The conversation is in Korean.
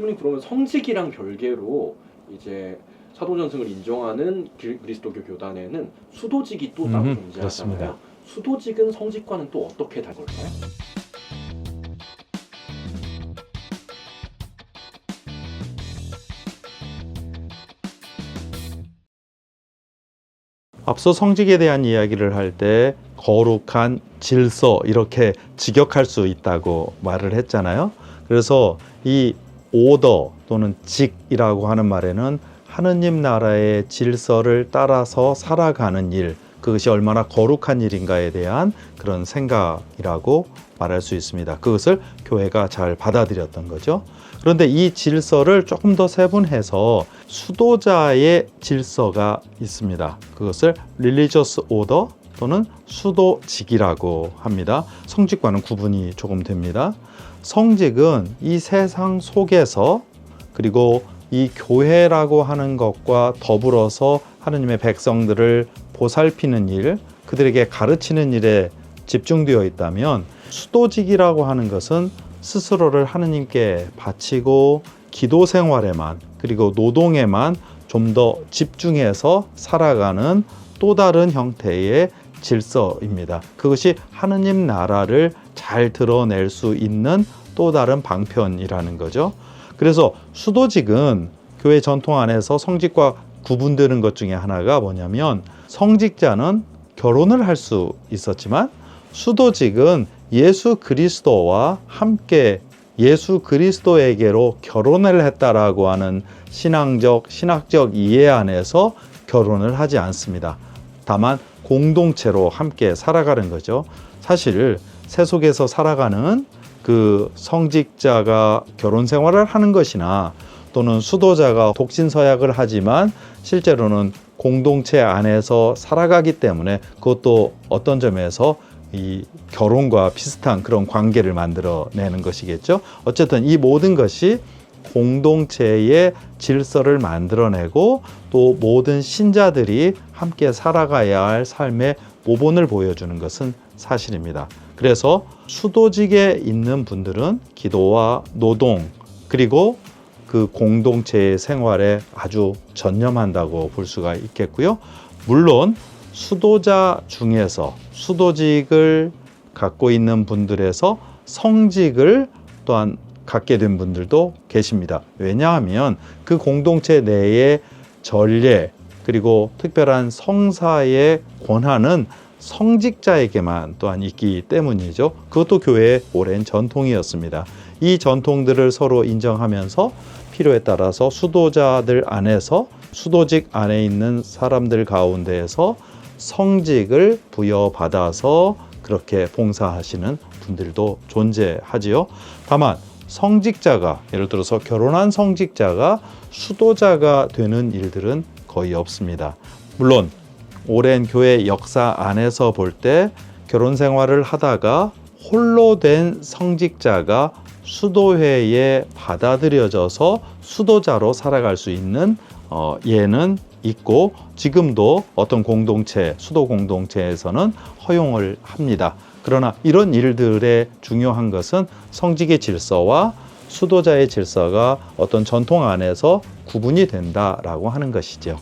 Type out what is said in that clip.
선생님 그러면 성직이랑 별개로 이제 사도전승을 인정하는 길- 그리스도교 교단에는 수도직이 또 따로 음흠, 존재하잖아요. 그렇습니다. 수도직은 성직과는 또 어떻게 다를까요? 앞서 성직에 대한 이야기를 할 때 거룩한 질서 이렇게 직역할 수 있다고 말을 했잖아요. 그래서 이 오더 또는 직이라고 하는 말에는 하느님 나라의 질서를 따라서 살아가는 일, 그것이 얼마나 거룩한 일인가에 대한 그런 생각이라고 말할 수 있습니다. 그것을 교회가 잘 받아들였던 거죠. 그런데 이 질서를 조금 더 세분해서 수도자의 질서가 있습니다. 그것을 religious order 또는 수도직이라고 합니다. 성직과는 구분이 조금 됩니다. 성직은 이 세상 속에서 그리고 이 교회라고 하는 것과 더불어서 하느님의 백성들을 보살피는 일, 그들에게 가르치는 일에 집중되어 있다면 수도직이라고 하는 것은 스스로를 하느님께 바치고 기도 생활에만 그리고 노동에만 좀 더 집중해서 살아가는 또 다른 형태의 질서입니다. 그것이 하느님 나라를 잘 드러낼 수 있는 또 다른 방편이라는 거죠. 그래서 수도직은 교회 전통 안에서 성직과 구분되는 것 중에 하나가 뭐냐면 성직자는 결혼을 할 수 있었지만 수도직은 예수 그리스도와 함께 예수 그리스도에게로 결혼을 했다라고 하는 신앙적, 신학적 이해 안에서 결혼을 하지 않습니다. 다만 공동체로 함께 살아가는 거죠. 사실 세속에서 살아가는 그 성직자가 결혼 생활을 하는 것이나 또는 수도자가 독신서약을 하지만 실제로는 공동체 안에서 살아가기 때문에 그것도 어떤 점에서 이 결혼과 비슷한 그런 관계를 만들어내는 것이겠죠. 어쨌든 이 모든 것이 공동체의 질서를 만들어내고 또 모든 신자들이 함께 살아가야 할 삶의 모본을 보여주는 것은 사실입니다. 그래서 수도직에 있는 분들은 기도와 노동 그리고 그 공동체의 생활에 아주 전념한다고 볼 수가 있겠고요. 물론 수도자 중에서 수도직을 갖고 있는 분들에서 성직을 또한 갖게 된 분들도 계십니다. 왜냐하면 그 공동체 내의 전례 그리고 특별한 성사의 권한은 성직자에게만 또한 있기 때문이죠. 그것도 교회의 오랜 전통이었습니다. 이 전통들을 서로 인정하면서 필요에 따라서 수도자들 안에서 수도직 안에 있는 사람들 가운데에서 성직을 부여받아서 그렇게 봉사하시는 분들도 존재하지요. 다만 성직자가 예를 들어서 결혼한 성직자가 수도자가 되는 일들은 거의 없습니다. 물론 오랜 교회 역사 안에서 볼 때 결혼 생활을 하다가 홀로 된 성직자가 수도회에 받아들여져서 수도자로 살아갈 수 있는 어, 예는 있고 지금도 어떤 공동체, 수도 공동체에서는 허용을 합니다. 그러나 이런 일들의 중요한 것은 성직의 질서와 수도자의 질서가 어떤 전통 안에서 구분이 된다라고 하는 것이죠.